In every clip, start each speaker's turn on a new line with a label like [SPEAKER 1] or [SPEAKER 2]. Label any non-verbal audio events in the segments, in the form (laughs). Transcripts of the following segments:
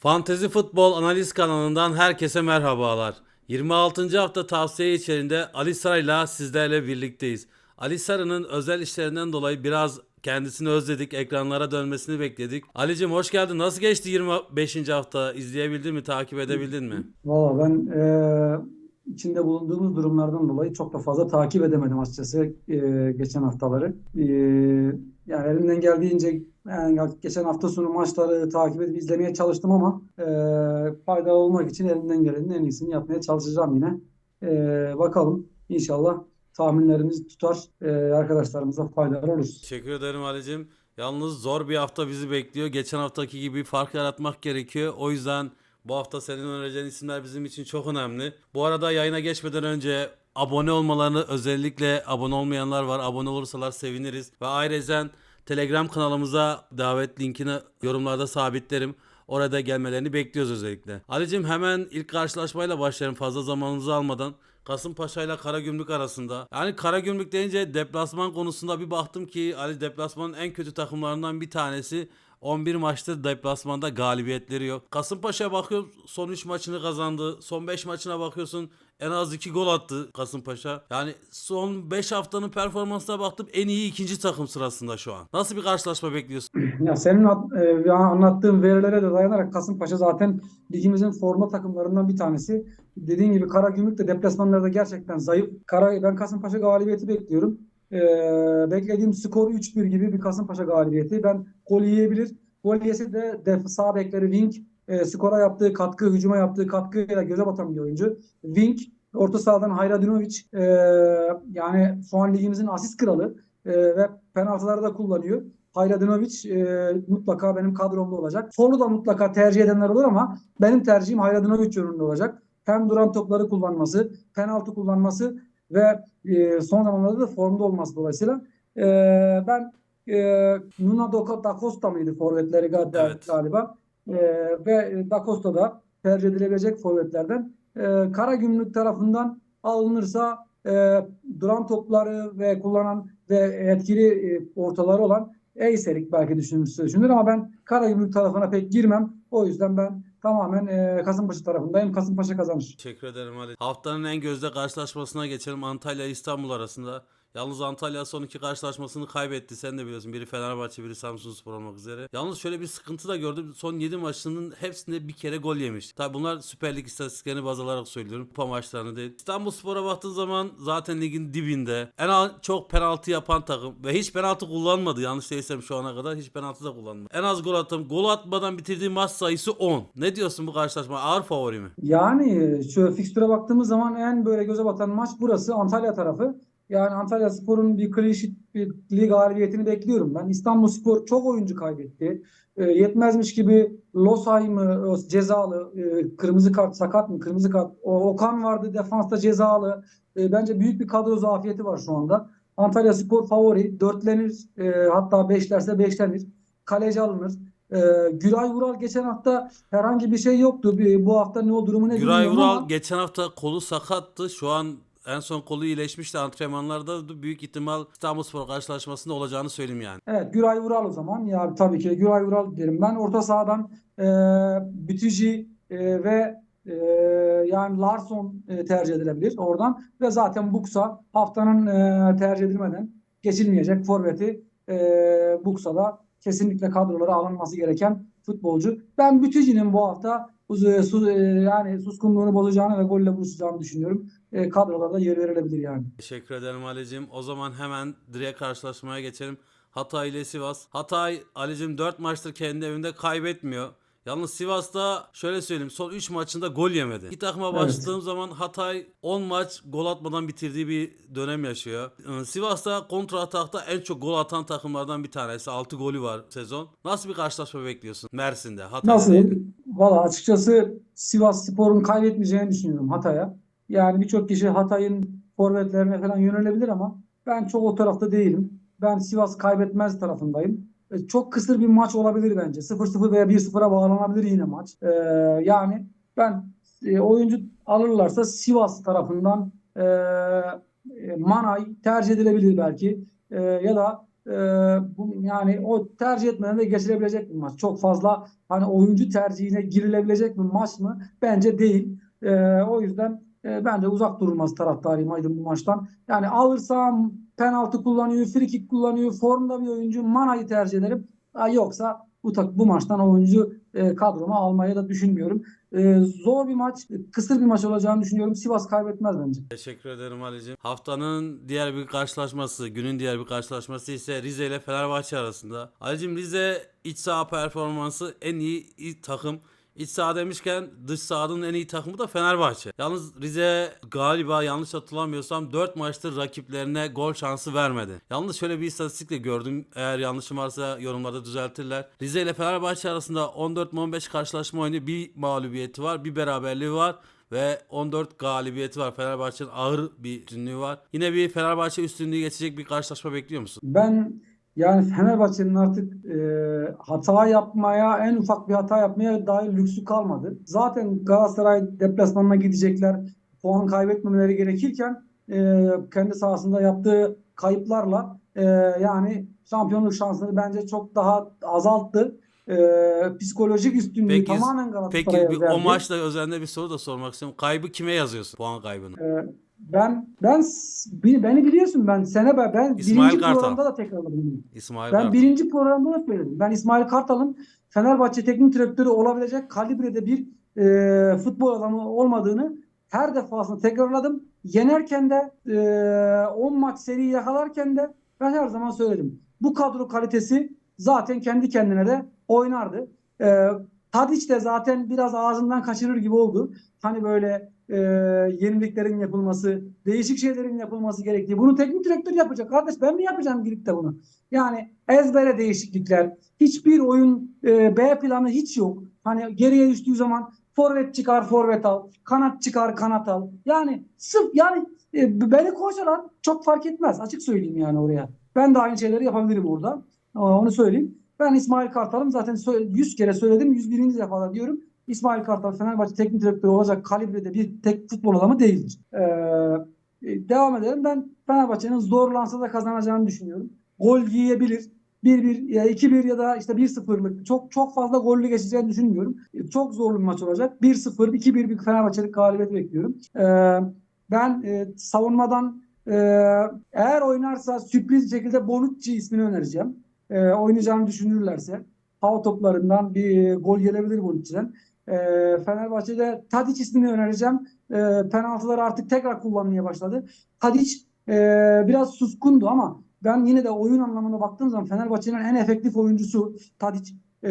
[SPEAKER 1] Fantezi Futbol Analiz kanalından herkese merhabalar. 26. hafta tavsiye içerisinde Ali Sarı'yla sizlerle birlikteyiz. Ali Sarı'nın özel işlerinden dolayı biraz kendisini özledik, ekranlara dönmesini bekledik. Ali'cim hoş geldin. Nasıl geçti 25. hafta? İzleyebildin mi, takip edebildin mi?
[SPEAKER 2] Valla ben eee, içinde bulunduğumuz durumlardan dolayı çok da fazla takip edemedim açıkçası eee, geçen haftaları. Eee, yani elimden geldiğince yani geçen hafta sonu maçları takip edip izlemeye çalıştım ama eee faydalı olmak için elimden gelenin en iyisini yapmaya çalışacağım yine. Eee, bakalım inşallah tahminlerimiz tutar, eee, arkadaşlarımıza faydalı oluruz.
[SPEAKER 1] Teşekkür ederim Ali'cim. Yalnız zor bir hafta bizi bekliyor. Geçen haftaki gibi fark yaratmak gerekiyor. O yüzden bu hafta senin önereceğin isimler bizim için çok önemli. Bu arada yayına geçmeden önce abone olmalarını özellikle abone olmayanlar var. Abone olursalar seviniriz. Ve ayrıca Telegram kanalımıza davet linkini yorumlarda sabitlerim. Orada gelmelerini bekliyoruz özellikle. Ali'cim hemen ilk karşılaşmayla başlayalım fazla zamanımızı almadan. Kasımpaşa ile Karagümrük arasında. Yani Karagümrük deyince deplasman konusunda bir baktım ki Ali deplasmanın en kötü takımlarından bir tanesi. 11 maçtır deplasmanda galibiyetleri yok. Kasımpaşa'ya bakıyorum son 3 maçını kazandı. Son 5 maçına bakıyorsun en az 2 gol attı Kasımpaşa. Yani son 5 haftanın performansına baktım en iyi ikinci takım sırasında şu an. Nasıl bir karşılaşma bekliyorsun? (clears throat)
[SPEAKER 2] Ya senin e, anlattığın verilere de dayanarak Kasımpaşa zaten ligimizin forma takımlarından bir tanesi. Dediğin gibi Karagümrük de deplasmanlarda gerçekten zayıf. Kara, ben Kasımpaşa galibiyeti bekliyorum. Ee, beklediğim skor 3-1 gibi bir Kasımpaşa galibiyeti. Ben gol yiyebilir. Gol yese de def, sağ bekleri Wink e, skora yaptığı katkı, hücuma yaptığı katkıyla göze batan bir oyuncu. Wink orta sahadan Hayradinovic e, yani şu an ligimizin asist kralı e, ve penaltıları da kullanıyor. Hayradinovic e, mutlaka benim kadromda olacak. Solu da mutlaka tercih edenler olur ama benim tercihim Hayradinovic yönünde olacak. Hem duran topları kullanması, penaltı kullanması ve e, son zamanlarda da formda olması dolayısıyla e, ben e, Nuno Da Costa mıydı forvetleri gal-
[SPEAKER 1] Evet.
[SPEAKER 2] galiba E, ve Da tercih edilebilecek forvetlerden. E, Karagümrük tarafından alınırsa e, duran topları ve kullanan ve etkili e, ortaları olan Eyserik belki düşünmüşse düşünür ama ben Karagümrük tarafına pek girmem. O yüzden ben tamamen e, Kasımpaşa tarafındayım. Kasımpaşa kazanır.
[SPEAKER 1] Teşekkür ederim Ali. Haftanın en gözde karşılaşmasına geçelim. Antalya İstanbul arasında. Yalnız Antalya son iki karşılaşmasını kaybetti. Sen de biliyorsun. Biri Fenerbahçe, biri Samsunspor olmak üzere. Yalnız şöyle bir sıkıntı da gördüm. Son 7 maçının hepsinde bir kere gol yemiş. Tabi bunlar Süper Lig istatistiklerini baz alarak söylüyorum. Kupa maçlarını değil. İstanbulspor'a baktığın zaman zaten ligin dibinde. En az çok penaltı yapan takım. Ve hiç penaltı kullanmadı. Yanlış değilsem şu ana kadar hiç penaltı da kullanmadı. En az gol attım. Gol atmadan bitirdiği maç sayısı 10. Ne diyorsun bu karşılaşma? Ağır favori mi?
[SPEAKER 2] Yani şu fikstüre baktığımız zaman en böyle göze batan maç burası Antalya tarafı. Yani Antalya Spor'un bir sheet, bir lig galibiyetini bekliyorum ben. İstanbul Spor çok oyuncu kaybetti. E, yetmezmiş gibi Losay mı o cezalı, e, kırmızı kart sakat mı kırmızı kart. O, Okan vardı defansta cezalı. E, bence büyük bir kadro zafiyeti var şu anda. Antalya Spor favori. Dörtlenir e, hatta beşlerse beşlenir. Kaleci alınır. E, Güray Vural geçen hafta herhangi bir şey yoktu. Bir- Bu hafta ne o durumu ne
[SPEAKER 1] Güray Vural
[SPEAKER 2] ama
[SPEAKER 1] geçen hafta kolu sakattı. Şu an en son kolu iyileşmişti antrenmanlarda. da Büyük ihtimal İstanbulspor karşılaşmasında olacağını söyleyeyim yani.
[SPEAKER 2] evet Güray Vural o zaman. Ya tabii ki Güray Vural derim ben. Orta sahadan e, Bütücü e, ve e, yani Larson e, tercih edilebilir oradan ve zaten Buksa haftanın e, tercih edilmeden geçilmeyecek forveti e, Buksa'da kesinlikle kadrolara alınması gereken futbolcu. Ben Bütücü'nün bu hafta su- e, yani suskunluğunu bozacağını ve golle buluşacağını düşünüyorum. E, kadrolarda yer verilebilir yani.
[SPEAKER 1] Teşekkür ederim Ali'cim. O zaman hemen direkt karşılaşmaya geçelim. Hatay ile Sivas. Hatay Ali'cim 4 maçtır kendi evinde kaybetmiyor. Yalnız Sivas'ta şöyle söyleyeyim son 3 maçında gol yemedi. İki takıma
[SPEAKER 2] Evet.
[SPEAKER 1] başladığım zaman Hatay 10 maç gol atmadan bitirdiği bir dönem yaşıyor. Ee, Sivas'ta kontra atakta en çok gol atan takımlardan bir tanesi. 6 golü var sezon. Nasıl bir karşılaşma bekliyorsun Mersin'de? Hatay'da
[SPEAKER 2] Nasıl? Valla açıkçası Sivas Spor'un kaybetmeyeceğini düşünüyorum Hatay'a. Yani birçok kişi Hatay'ın forvetlerine falan yönelebilir ama ben çok o tarafta değilim. Ben Sivas kaybetmez tarafındayım. E, Çok kısır bir maç olabilir bence. 0-0 veya 1-0'a bağlanabilir yine maç. E, yani ben e, oyuncu alırlarsa Sivas tarafından e, e, Manay tercih edilebilir belki. E, ya da e, bu, yani o tercih etmeden de geçilebilecek bir maç. Çok fazla hani oyuncu tercihine girilebilecek bir maç mı? Bence değil. E, o yüzden e, ben de uzak durulması taraftarıyım Aydın bu maçtan. Yani alırsam penaltı kullanıyor, free kick kullanıyor, formda bir oyuncu Mana'yı tercih ederim. Ha, yoksa bu bu maçtan oyuncu e, kadroma almayı da düşünmüyorum. E, zor bir maç, kısır bir maç olacağını düşünüyorum. Sivas kaybetmez bence.
[SPEAKER 1] Teşekkür ederim Ali'cim. Haftanın diğer bir karşılaşması, günün diğer bir karşılaşması ise Rize ile Fenerbahçe arasında. Ali'cim Rize iç saha performansı en iyi iyi takım. İç saha demişken dış sahanın en iyi takımı da Fenerbahçe. Yalnız Rize galiba yanlış hatırlamıyorsam 4 maçtır rakiplerine gol şansı vermedi. Yalnız şöyle bir istatistik de gördüm. Eğer yanlışım varsa yorumlarda düzeltirler. Rize ile Fenerbahçe arasında 14 mu 15 karşılaşma oyunu bir mağlubiyeti var, bir beraberliği var ve 14 galibiyeti var. Fenerbahçe'nin ağır bir üstünlüğü var. Yine bir Fenerbahçe üstünlüğü geçecek bir karşılaşma bekliyor musun?
[SPEAKER 2] Ben yani Fenerbahçe'nin artık e, hata yapmaya, en ufak bir hata yapmaya dair lüksü kalmadı. Zaten Galatasaray deplasmanına gidecekler. Puan kaybetmemeleri gerekirken e, kendi sahasında yaptığı kayıplarla e, yani şampiyonluk şansını bence çok daha azalttı. E, psikolojik üstünlüğü
[SPEAKER 1] Peki-
[SPEAKER 2] tamamen
[SPEAKER 1] Peki
[SPEAKER 2] Galatasaray'a
[SPEAKER 1] bir, o maçla özelinde bir soru da sormak istiyorum. Kaybı kime yazıyorsun? Puan kaybını.
[SPEAKER 2] E, ben ben beni biliyorsun ben sene ben, ben
[SPEAKER 1] İsmail
[SPEAKER 2] birinci
[SPEAKER 1] Kartal.
[SPEAKER 2] programda da tekrarladım.
[SPEAKER 1] İsmail
[SPEAKER 2] Ben
[SPEAKER 1] Kartal.
[SPEAKER 2] birinci programda da söyledim. Ben İsmail Kartal'ın Fenerbahçe teknik direktörü olabilecek kalibrede bir e, futbol adamı olmadığını her defasında tekrarladım. Yenerken de e, 10 maç seri yakalarken de ben her zaman söyledim. Bu kadro kalitesi zaten kendi kendine de oynardı. E, Tadiç de zaten biraz ağzından kaçırır gibi oldu. Hani böyle e, yeniliklerin yapılması, değişik şeylerin yapılması gerektiği. Bunu teknik direktör yapacak. Kardeş ben mi yapacağım gidip de bunu? Yani ezbere değişiklikler. Hiçbir oyun e, B planı hiç yok. Hani geriye düştüğü zaman forvet çıkar forvet al. Kanat çıkar kanat al. Yani sırf yani e, beni koysalar çok fark etmez. Açık söyleyeyim yani oraya. Ben de aynı şeyleri yapabilirim orada. Onu söyleyeyim. Ben İsmail Kartal'ım zaten sö- 100 kere söyledim. 101. defa diyorum. İsmail Kartal Fenerbahçe teknik direktörü olacak kalibrede bir tek futbol adamı değildir. Ee, e, devam edelim. Ben Fenerbahçe'nin zorlansa da kazanacağını düşünüyorum. Gol yiyebilir. 1-1 ya 2-1 ya da işte 1-0'lık çok çok fazla gollü geçeceğini düşünmüyorum. E, Çok zorlu bir maç olacak. 1-0, 2-1 bir Fenerbahçe'lik galibiyet bekliyorum. Ee, ben e, savunmadan e, eğer oynarsa sürpriz şekilde Bonucci ismini önereceğim. E, oynayacağını düşünürlerse hava toplarından bir gol gelebilir Bonucci'den. E, Fenerbahçe'de Tadic ismini önereceğim. E, penaltıları artık tekrar kullanmaya başladı. Tadic e, biraz suskundu ama ben yine de oyun anlamına baktığım zaman Fenerbahçe'nin en efektif oyuncusu Tadic. E,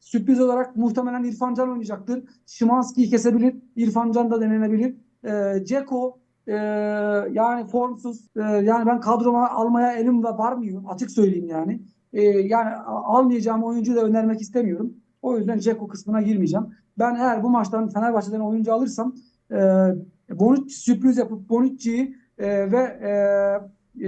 [SPEAKER 2] sürpriz olarak muhtemelen İrfan Can oynayacaktır. Şimanski'yi kesebilir. İrfan Can da denenebilir. E, Ceko e, yani formsuz. E, yani ben kadroma almaya elim varmıyor. Açık söyleyeyim yani. E, yani almayacağım oyuncuyu da önermek istemiyorum. O yüzden Ceko kısmına girmeyeceğim. Ben eğer bu maçtan Fenerbahçe'den oyuncu alırsam e, Bonucci sürpriz yapıp Bonucci'yi e, ve e,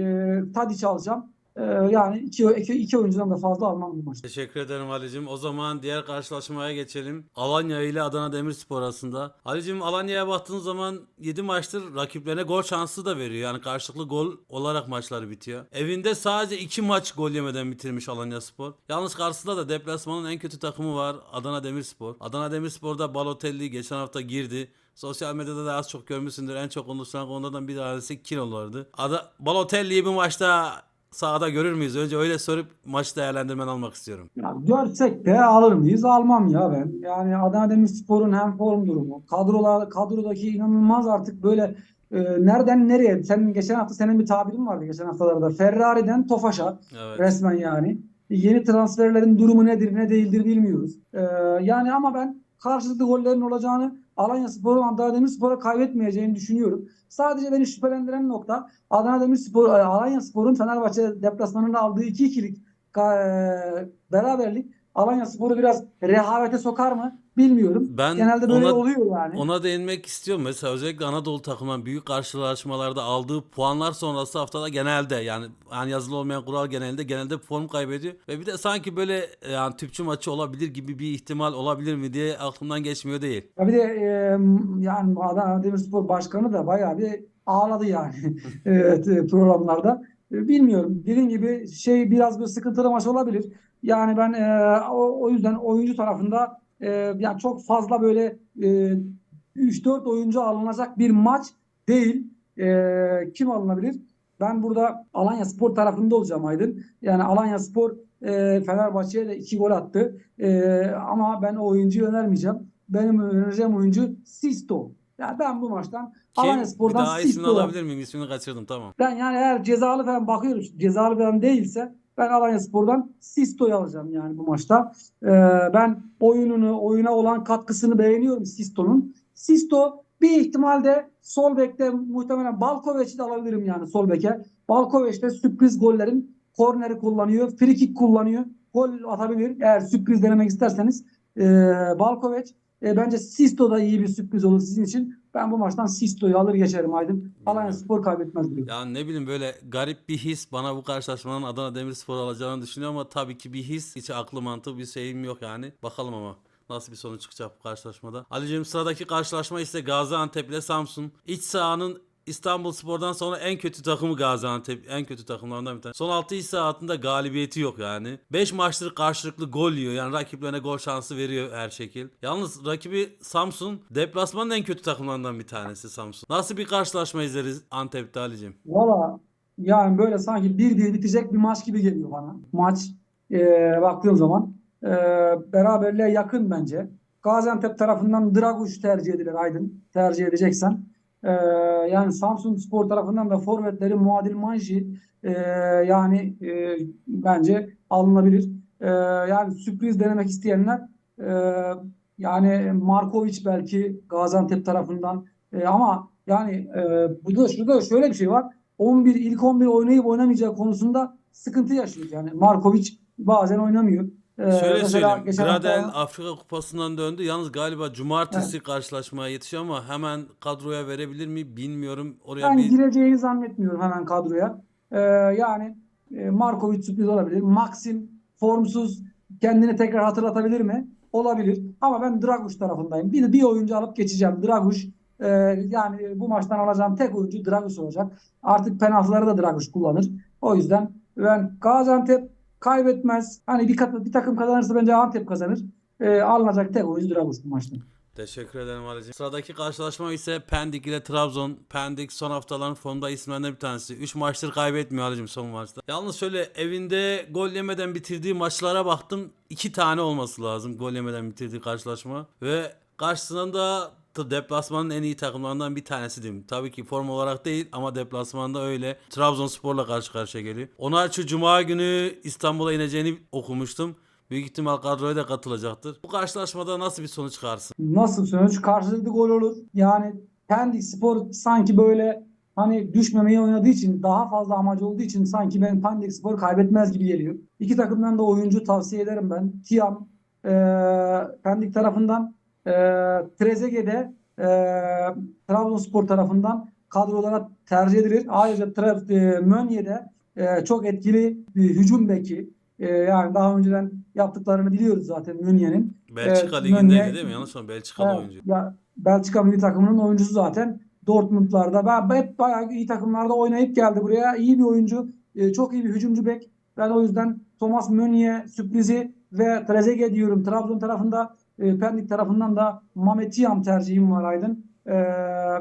[SPEAKER 2] e, Tadic alacağım. E, yani iki, iki, iki oyuncudan da fazla almam bu maçta.
[SPEAKER 1] Teşekkür ederim Ali'cim. O zaman diğer karşılaşmaya geçelim. Alanya ile Adana Demirspor arasında. Ali'cim Alanya'ya baktığın zaman 7 maçtır rakiplerine gol şansı da veriyor. Yani karşılıklı gol olarak maçları bitiyor. Evinde sadece 2 maç gol yemeden bitirmiş Alanya Spor. Yalnız karşısında da deplasmanın en kötü takımı var Adana Demirspor. Adana Demirspor'da Balotelli geçen hafta girdi. Sosyal medyada da az çok görmüşsündür. En çok konuşulan konulardan bir tanesi kilolardı. Ada Balotelli'yi bu maçta sahada görür müyüz? Önce öyle sorup maç değerlendirmen almak istiyorum.
[SPEAKER 2] Ya görsek de alır mıyız? Almam ya ben. Yani Adana Demirspor'un hem form durumu, kadrolar, kadrodaki inanılmaz artık böyle e, nereden nereye? Senin geçen hafta senin bir tabirin vardı geçen haftalarda. Ferrari'den Tofaş'a
[SPEAKER 1] Evet.
[SPEAKER 2] resmen yani. Yeni transferlerin durumu nedir ne değildir bilmiyoruz. E, yani ama ben karşılıklı gollerin olacağını Alanya Spor'un Adana Demirspor'a kaybetmeyeceğini düşünüyorum. Sadece beni şüphelendiren nokta Adana Demirspor, e, Alanya Spor'un Fenerbahçe deplasmanında aldığı 2-2'lik ga- e, beraberlik Alanya Spor'u biraz rehavete sokar mı bilmiyorum.
[SPEAKER 1] Ben
[SPEAKER 2] Genelde böyle
[SPEAKER 1] ona-
[SPEAKER 2] oluyor yani.
[SPEAKER 1] Ona değinmek istiyorum. Mesela özellikle Anadolu takımından büyük karşılaşmalarda aldığı puanlar sonrası haftada genelde yani yani yazılı olmayan kural genelde genelde form kaybediyor. Ve bir de sanki böyle yani tüpçü maçı olabilir gibi bir ihtimal olabilir mi diye aklımdan geçmiyor değil.
[SPEAKER 2] Ya bir de e, yani Adana Demirspor Başkanı da bayağı bir ağladı yani (laughs) evet, e, programlarda. E, bilmiyorum. Dediğim gibi şey biraz bir sıkıntılı maç olabilir. Yani ben e, o, o yüzden oyuncu tarafında e, yani çok fazla böyle e, 3-4 oyuncu alınacak bir maç değil. E, kim alınabilir? Ben burada Alanya Spor tarafında olacağım Aydın. Yani Alanya Spor e, Fenerbahçe'ye de 2 gol attı. E, ama ben o oyuncuyu önermeyeceğim. Benim önereceğim oyuncu Sisto. Yani ben bu maçtan
[SPEAKER 1] Kim?
[SPEAKER 2] Alanya
[SPEAKER 1] Bir
[SPEAKER 2] Spor'dan
[SPEAKER 1] daha ismini
[SPEAKER 2] Sisto'ya
[SPEAKER 1] alabilir miyim? İsmini kaçırdım tamam.
[SPEAKER 2] ben yani eğer cezalı falan bakıyorum cezalı falan değilse ben Alanya Spor'dan Sisto'yu alacağım yani bu maçta. Ee, ben oyununu, oyuna olan katkısını beğeniyorum Sisto'nun. Sisto bir ihtimalde sol bekte muhtemelen Balkovec'i de alabilirim yani sol beke. Balkoveç de sürpriz gollerin korneri kullanıyor, free kick kullanıyor. Gol atabilir eğer sürpriz denemek isterseniz. Ee, Balkoveç e, bence Sisto da iyi bir sürpriz olur sizin için. Ben bu maçtan Sisto'yu alır geçerim Aydın. Alanya Spor kaybetmez diyor.
[SPEAKER 1] Yani ne bileyim böyle garip bir his bana bu karşılaşmanın Adana Demirspor alacağını düşünüyorum ama tabii ki bir his hiç aklı mantığı bir şeyim yok yani. Bakalım ama nasıl bir sonuç çıkacak bu karşılaşmada. Ali'cim sıradaki karşılaşma ise Gaziantep ile Samsun. İç sahanın İstanbul Spor'dan sonra en kötü takımı Gaziantep. En kötü takımlarından bir tanesi. Son 6 iş saatinde galibiyeti yok yani. 5 maçtır karşılıklı gol yiyor. Yani rakiplerine gol şansı veriyor her şekil. Yalnız rakibi Samsun. Deplasmanın en kötü takımlarından bir tanesi Samsun. Nasıl bir karşılaşma izleriz Antep'te Ali'cim?
[SPEAKER 2] Valla yani böyle sanki bir diye bitecek bir maç gibi geliyor bana. Maç e, baktığım zaman e, beraberliğe yakın bence. Gaziantep tarafından Draguş tercih edilir Aydın. Tercih edeceksen. E, yani Samsun Spor tarafından da forvetleri Muadil Manji e, yani e, bence alınabilir. E, yani sürpriz denemek isteyenler e, yani Markovic belki Gaziantep tarafından E, ama yani e, burada şurada şöyle bir şey var. 11 ilk 11 oynayıp oynamayacağı konusunda sıkıntı yaşıyor. Yani Markovic bazen oynamıyor. Ee,
[SPEAKER 1] Şöyle söyleyeyim. Gradel
[SPEAKER 2] hafta-
[SPEAKER 1] Afrika Kupası'ndan döndü. Yalnız galiba cumartesi karşılaşmaya yetişiyor ama hemen kadroya verebilir mi bilmiyorum. Oraya
[SPEAKER 2] Ben
[SPEAKER 1] bir
[SPEAKER 2] gireceğini zannetmiyorum hemen kadroya. Ee, yani e, Markovic sürpriz olabilir. Maxim formsuz kendini tekrar hatırlatabilir mi? Olabilir. Ama ben Draguş tarafındayım. Bir, bir oyuncu alıp geçeceğim. Draguş e, yani bu maçtan alacağım tek oyuncu Draguş olacak. Artık penaltıları da Draguş kullanır. O yüzden ben Gaziantep kaybetmez. Hani bir, bir takım kazanırsa bence Antep kazanır. E, alınacak tek oyuncu Draguş bu maçta.
[SPEAKER 1] Teşekkür ederim Ali'ciğim. Sıradaki karşılaşma ise Pendik ile Trabzon. Pendik son haftaların formda isimlerinden bir tanesi. 3 maçtır kaybetmiyor Ali'ciğim son maçta. Yalnız şöyle evinde gol yemeden bitirdiği maçlara baktım. 2 tane olması lazım gol yemeden bitirdiği karşılaşma. Ve karşısında da deplasmanın en iyi takımlarından bir tanesi diyeyim. Tabii ki form olarak değil ama deplasmanda öyle. Trabzonspor'la karşı karşıya geliyor. Onaçu Cuma günü İstanbul'a ineceğini okumuştum. Büyük ihtimal kadroya da katılacaktır. Bu karşılaşmada nasıl bir sonuç çıkarsın?
[SPEAKER 2] Nasıl sonuç? Karşılıklı gol olur. Yani Pendik Spor sanki böyle hani düşmemeyi oynadığı için daha fazla amacı olduğu için sanki ben Pendik Spor kaybetmez gibi geliyor. İki takımdan da oyuncu tavsiye ederim ben. Tiam e, Pendik tarafından e, Trezeguet'de e, Trabzonspor tarafından kadrolara tercih edilir. Ayrıca Tra- e, Mönye'de e, çok etkili bir hücum beki. E, yani daha önceden yaptıklarını biliyoruz zaten Mönye'nin.
[SPEAKER 1] Belçika
[SPEAKER 2] Evet,
[SPEAKER 1] ligindeydi
[SPEAKER 2] Mönye-
[SPEAKER 1] değil mi? Yanlış mı? Belçikalı
[SPEAKER 2] Evet,
[SPEAKER 1] oyuncu.
[SPEAKER 2] ya Belçika milli takımının oyuncusu zaten. Dortmund'larda ben hep bayağı iyi takımlarda oynayıp geldi buraya. İyi bir oyuncu, e, çok iyi bir hücumcu bek. Ben o yüzden Thomas Meunier sürprizi ve Trezeguet diyorum. Trabzon tarafında, e, Pendik tarafından da Mehmet Tiam tercihim var Aydın. E,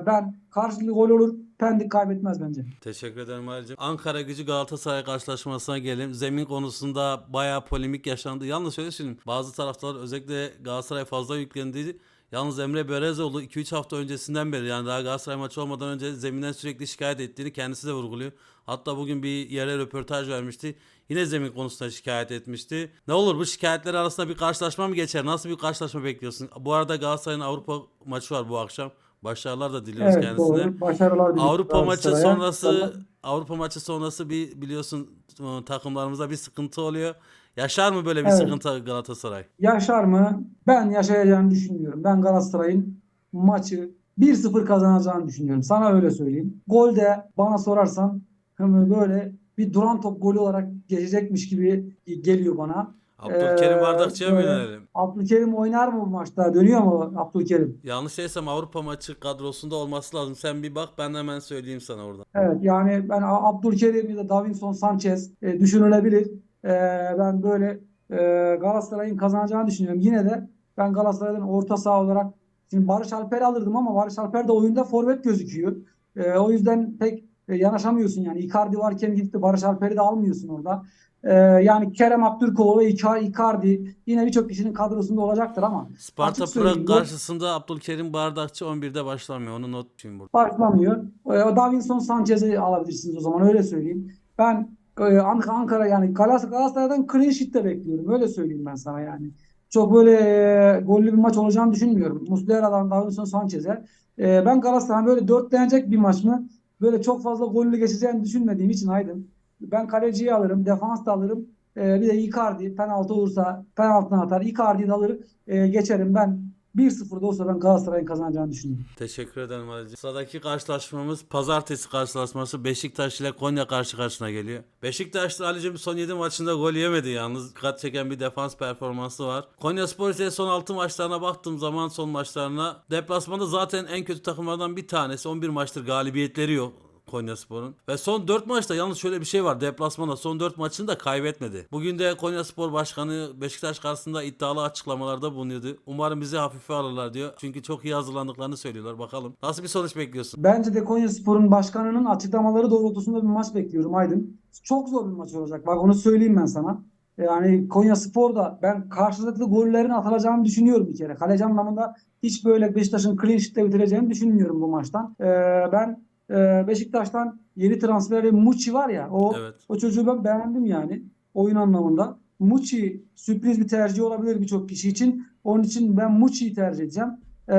[SPEAKER 2] ben karşılıklı gol olur. Pendik kaybetmez bence.
[SPEAKER 1] Teşekkür ederim Ali'cim. Ankara gücü Galatasaray karşılaşmasına gelelim. Zemin konusunda bayağı polemik yaşandı. Yalnız şöyle söyleyeyim. Bazı taraftar özellikle Galatasaray fazla yüklendi. Yalnız Emre Berezoğlu 2-3 hafta öncesinden beri yani daha Galatasaray maçı olmadan önce zeminden sürekli şikayet ettiğini kendisi de vurguluyor. Hatta bugün bir yere röportaj vermişti. Yine zemin konusunda şikayet etmişti. Ne olur bu şikayetler arasında bir karşılaşma mı geçer? Nasıl bir karşılaşma bekliyorsun? Bu arada Galatasaray'ın Avrupa maçı var bu akşam. Başarılar da diliyoruz
[SPEAKER 2] Evet
[SPEAKER 1] kendisine.
[SPEAKER 2] doğru. Başarılar
[SPEAKER 1] Avrupa maçı sonrası Avrupa maçı sonrası bir biliyorsun e, takımlarımızda bir sıkıntı oluyor. Yaşar mı böyle bir
[SPEAKER 2] Evet.
[SPEAKER 1] sıkıntı Galatasaray?
[SPEAKER 2] Yaşar mı? Ben yaşayacağını düşünmüyorum. Ben Galatasaray'ın maçı 1-0 kazanacağını düşünüyorum. Sana öyle söyleyeyim. Gol de bana sorarsan böyle bir duran top golü olarak geçecekmiş gibi geliyor bana.
[SPEAKER 1] Abdülkerim
[SPEAKER 2] Ee,
[SPEAKER 1] Bardakçı'ya mı yönelelim?
[SPEAKER 2] Abdülkerim oynar mı bu maçta? Dönüyor mu Abdülkerim?
[SPEAKER 1] Yanlış değilsem Avrupa maçı kadrosunda olması lazım. Sen bir bak ben hemen söyleyeyim sana orada.
[SPEAKER 2] Evet yani ben Abdülkerim ya da Davinson Sanchez e, düşünülebilir. E, ben böyle e, Galatasaray'ın kazanacağını düşünüyorum. Yine de ben Galatasaray'dan orta saha olarak şimdi Barış Alper'i alırdım ama Barış Alper de oyunda forvet gözüküyor. E, o yüzden pek e, yanaşamıyorsun yani. Icardi varken gidip de Barış Alper'i de almıyorsun orada. E, yani Kerem Aktürkoğlu ve Ica- Icardi yine birçok kişinin kadrosunda olacaktır ama
[SPEAKER 1] Sparta Prag karşısında Abdülkerim Bardakçı 11'de başlamıyor. Onu not düşeyim burada.
[SPEAKER 2] başlamıyor. E, Davinson Sanchez'i alabilirsiniz o zaman öyle söyleyeyim. Ben e, Ank- Ankara yani Galatasaray'dan clean sheet de bekliyorum. Öyle söyleyeyim ben sana yani. Çok böyle e, gollü bir maç olacağını düşünmüyorum. Muslera'dan Davinson Sanchez'e. E, ben Galatasaray'ın böyle dörtlenecek bir maç mı? Böyle çok fazla gollü geçeceğini düşünmediğim için Aydın. Ben kaleciyi alırım, defans da alırım. E, bir de Icardi penaltı olursa penaltıdan atar. Icardi'yi de alır, e, geçerim. Ben 1-0'da olsa ben Galatasaray'ın kazanacağını düşünüyorum.
[SPEAKER 1] Teşekkür ederim Ali'ciğim. Sıradaki karşılaşmamız pazartesi karşılaşması Beşiktaş ile Konya karşı karşına geliyor. Beşiktaş'ta Ali'ciğim son 7 maçında gol yemedi yalnız. Dikkat çeken bir defans performansı var. Konya Spor ise son 6 maçlarına baktığım zaman son maçlarına deplasmanda zaten en kötü takımlardan bir tanesi. 11 maçtır galibiyetleri yok. Konya Spor'un. Ve son 4 maçta yalnız şöyle bir şey var. Deplasmanda son 4 maçını da kaybetmedi. Bugün de Konya Spor Başkanı Beşiktaş karşısında iddialı açıklamalarda bulunuyordu. Umarım bizi hafife alırlar diyor. Çünkü çok iyi hazırlandıklarını söylüyorlar. Bakalım. Nasıl bir sonuç bekliyorsun?
[SPEAKER 2] Bence de Konyaspor'un başkanının açıklamaları doğrultusunda bir maç bekliyorum Aydın. Çok zor bir maç olacak. Bak onu söyleyeyim ben sana. Yani Konyaspor da ben karşılıklı gollerin atılacağını düşünüyorum bir kere. Kaleci anlamında hiç böyle Beşiktaş'ın clean sheet'le bitireceğini düşünmüyorum bu maçtan. Ee, ben e, Beşiktaş'tan yeni transferi Muçi var ya o
[SPEAKER 1] Evet.
[SPEAKER 2] o çocuğu ben beğendim yani oyun anlamında. Muçi sürpriz bir tercih olabilir birçok kişi için. Onun için ben Muçi'yi tercih edeceğim. Ee,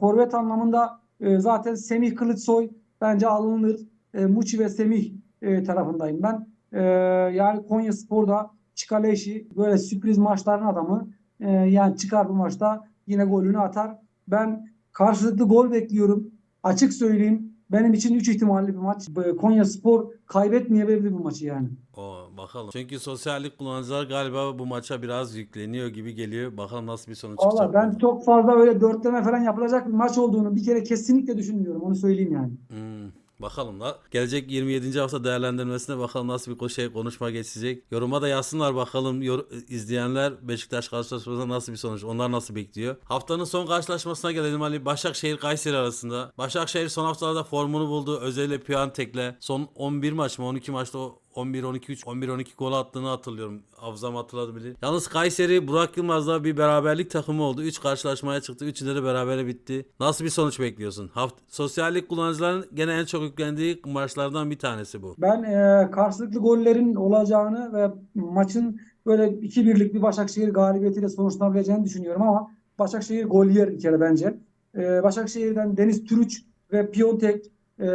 [SPEAKER 2] forvet anlamında e, zaten Semih Kılıçsoy bence alınır. E, Muçi ve Semih e, tarafındayım ben. E, yani Konya Spor'da Çikaleşi böyle sürpriz maçların adamı. E, yani çıkar bu maçta yine golünü atar. Ben karşılıklı gol bekliyorum. Açık söyleyeyim. Benim için 3 ihtimalli bir maç. Konya Spor kaybetmeyebilir bu maçı yani.
[SPEAKER 1] O bakalım. Çünkü sosyallik kullanıcılar galiba bu maça biraz yükleniyor gibi geliyor. Bakalım nasıl bir sonuç
[SPEAKER 2] Valla
[SPEAKER 1] çıkacak.
[SPEAKER 2] ben çok fazla öyle dörtleme falan yapılacak bir maç olduğunu bir kere kesinlikle düşünmüyorum. Onu söyleyeyim yani.
[SPEAKER 1] Hmm, bakalım da. Gelecek 27. hafta değerlendirmesine bakalım nasıl bir şey konuşma geçecek. Yoruma da yazsınlar bakalım yor- izleyenler Beşiktaş karşılaşmasında nasıl bir sonuç. Onlar nasıl bekliyor. Haftanın son karşılaşmasına gelelim Ali. Başakşehir Kayseri arasında. Başakşehir son haftalarda formunu buldu. Özellikle Piyantek'le. Son 11 maç mı 12 maçta o 11-12-3, 11-12 gol attığını hatırlıyorum. Hafızam hatırladı Yalnız Kayseri Burak Yılmaz'la bir beraberlik takımı oldu. 3 karşılaşmaya çıktı. Üçünde de berabere bitti. Nasıl bir sonuç bekliyorsun? Haft sosyallik kullanıcıların gene en çok yüklendiği maçlardan bir tanesi bu.
[SPEAKER 2] Ben e, karşılıklı gollerin olacağını ve maçın böyle 2-1'lik bir Başakşehir galibiyetiyle sonuçlanabileceğini düşünüyorum ama Başakşehir gol yer bir kere bence. E, Başakşehir'den Deniz Türüç ve Piontek e,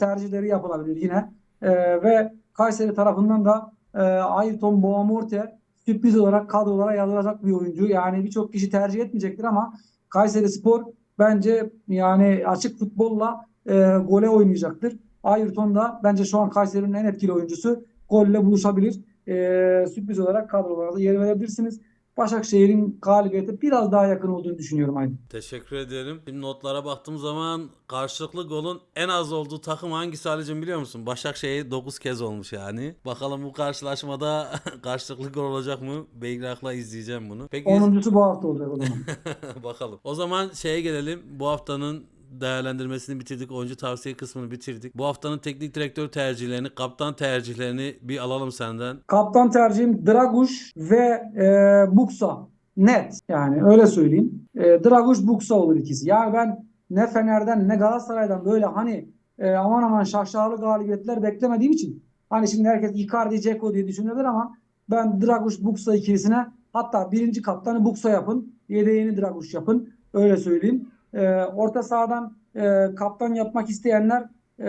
[SPEAKER 2] tercihleri yapılabilir yine. E, ve Kayseri tarafından da e, Ayrton Boğamorte sürpriz olarak kadrolara yazılacak bir oyuncu. Yani birçok kişi tercih etmeyecektir ama Kayseri Spor bence yani açık futbolla e, gole oynayacaktır. Ayrton da bence şu an Kayseri'nin en etkili oyuncusu. Golle buluşabilir. Ee, sürpriz olarak kadrolarda yer verebilirsiniz. Başakşehir'in galibiyete biraz daha yakın olduğunu düşünüyorum Aydın.
[SPEAKER 1] Teşekkür ederim. Şimdi notlara baktığım zaman karşılıklı golün en az olduğu takım hangisi Ali'cim biliyor musun? Başakşehir 9 kez olmuş yani. Bakalım bu karşılaşmada (laughs) karşılıklı gol olacak mı? Beygrak'la izleyeceğim bunu. Peki
[SPEAKER 2] 10.sü bu hafta olacak o zaman. (laughs)
[SPEAKER 1] Bakalım. O zaman şeye gelelim. Bu haftanın değerlendirmesini bitirdik. Oyuncu tavsiye kısmını bitirdik. Bu haftanın teknik direktör tercihlerini, kaptan tercihlerini bir alalım senden.
[SPEAKER 2] Kaptan tercihim Draguş ve e, Buksa. Net. Yani öyle söyleyeyim. E, Draguş Buksa olur ikisi. Yani ben ne Fener'den ne Galatasaray'dan böyle hani e, aman aman şaşalı galibiyetler beklemediğim için hani şimdi herkes Icardi, Dzeko diye düşünüyorlar ama ben Draguş Buksa ikilisine hatta birinci kaptanı Buksa yapın. Yedeğini Draguş yapın. Öyle söyleyeyim. E, orta sahadan e, kaptan yapmak isteyenler e,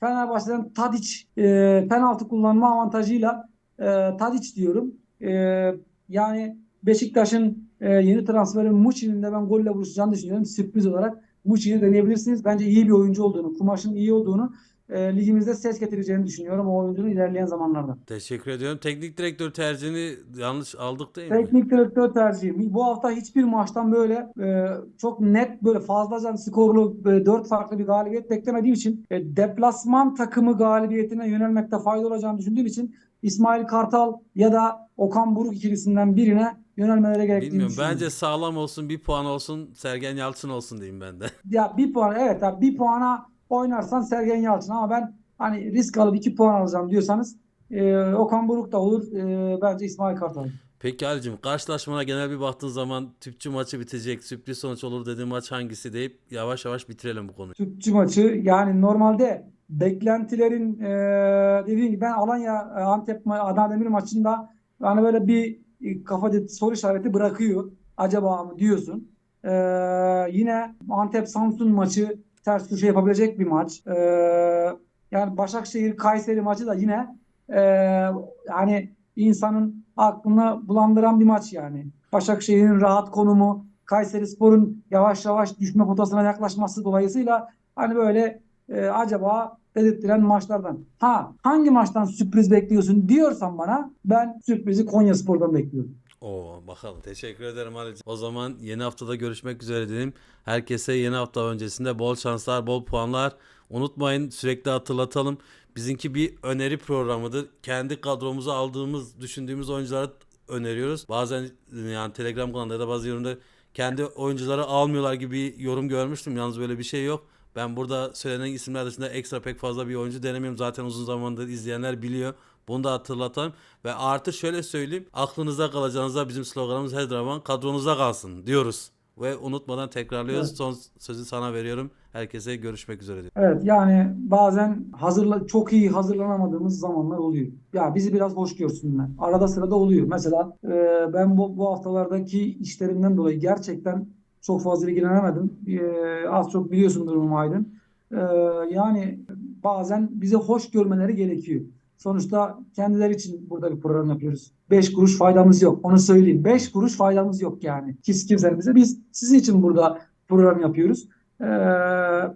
[SPEAKER 2] Fenerbahçe'den Tadic e, penaltı kullanma avantajıyla e, Tadic diyorum. E, yani Beşiktaş'ın e, yeni transferi Muçi'nin de ben golle buluşacağını düşünüyorum. Sürpriz olarak Muçi'yi deneyebilirsiniz. Bence iyi bir oyuncu olduğunu, kumaşın iyi olduğunu e, ligimizde ses getireceğini düşünüyorum o oyuncunun ilerleyen zamanlarda.
[SPEAKER 1] Teşekkür ediyorum. Teknik direktör tercihini yanlış aldık değil mi?
[SPEAKER 2] Teknik direktör tercihi. Bu hafta hiçbir maçtan böyle e, çok net böyle fazlaca skorlu e, 4 farklı bir galibiyet beklemediğim için e, deplasman takımı galibiyetine yönelmekte fayda olacağını düşündüğüm için İsmail Kartal ya da Okan Buruk ikilisinden birine yönelmeleri gerektiğini
[SPEAKER 1] Bilmiyorum. Bence sağlam olsun, bir puan olsun, Sergen Yalçın olsun diyeyim ben de.
[SPEAKER 2] Ya bir puan evet abi bir puana oynarsan Sergen Yalçın ama ben hani risk alıp iki puan alacağım diyorsanız e, Okan Buruk da olur. E, bence İsmail Kartal.
[SPEAKER 1] Peki Ali'cim karşılaşmana genel bir baktığın zaman tüpçü maçı bitecek, sürpriz sonuç olur dediğin maç hangisi deyip yavaş yavaş bitirelim bu konuyu.
[SPEAKER 2] Tüpçü maçı yani normalde beklentilerin e, dediğim gibi ben Alanya e, Antep Adana Demir maçında hani böyle bir kafada soru işareti bırakıyor. Acaba mı diyorsun. E, yine Antep Samsun maçı ters köşe yapabilecek bir maç. E, yani Başakşehir Kayseri maçı da yine e, yani insanın aklını bulandıran bir maç yani. Başakşehir'in rahat konumu, Kayserispor'un yavaş yavaş düşme potasına yaklaşması dolayısıyla hani böyle e, acaba dedirttiren maçlardan. Ha hangi maçtan sürpriz bekliyorsun diyorsan bana ben sürprizi Konyaspor'dan bekliyorum.
[SPEAKER 1] Oo bakalım. Teşekkür ederim Ali'cim. O zaman yeni haftada görüşmek üzere diyelim. Herkese yeni hafta öncesinde bol şanslar, bol puanlar. Unutmayın sürekli hatırlatalım. Bizimki bir öneri programıdır. Kendi kadromuza aldığımız, düşündüğümüz oyuncuları öneriyoruz. Bazen yani Telegram kanalında ya da bazı yorumda kendi oyuncuları almıyorlar gibi yorum görmüştüm. Yalnız böyle bir şey yok. Ben burada söylenen isimler dışında ekstra pek fazla bir oyuncu denemiyorum. Zaten uzun zamandır izleyenler biliyor. Bunu da hatırlatalım. Ve artı şöyle söyleyeyim. Aklınızda kalacağınızda bizim sloganımız her zaman kadronuzda kalsın diyoruz. Ve unutmadan tekrarlıyoruz.
[SPEAKER 2] Evet.
[SPEAKER 1] Son sözü sana veriyorum. Herkese görüşmek üzere diyorum.
[SPEAKER 2] Evet yani bazen hazırla çok iyi hazırlanamadığımız zamanlar oluyor. Ya bizi biraz hoş görsünler. Arada sırada oluyor. Mesela e, ben bu, bu haftalardaki işlerimden dolayı gerçekten çok fazla ilgilenemedim. E, az çok biliyorsun durumu Aydın. E, yani bazen bize hoş görmeleri gerekiyor. Sonuçta kendileri için burada bir program yapıyoruz. 5 kuruş faydamız yok. Onu söyleyeyim. 5 kuruş faydamız yok yani. Kimse kimsenin bize. Biz sizin için burada program yapıyoruz. Ee,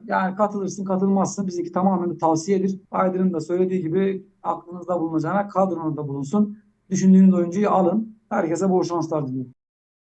[SPEAKER 2] yani katılırsın katılmazsın bizimki tamamen bir tavsiyedir. Aydın'ın da söylediği gibi aklınızda bulunacağına kadronuzda bulunsun. Düşündüğünüz oyuncuyu alın. Herkese bol şanslar diliyorum.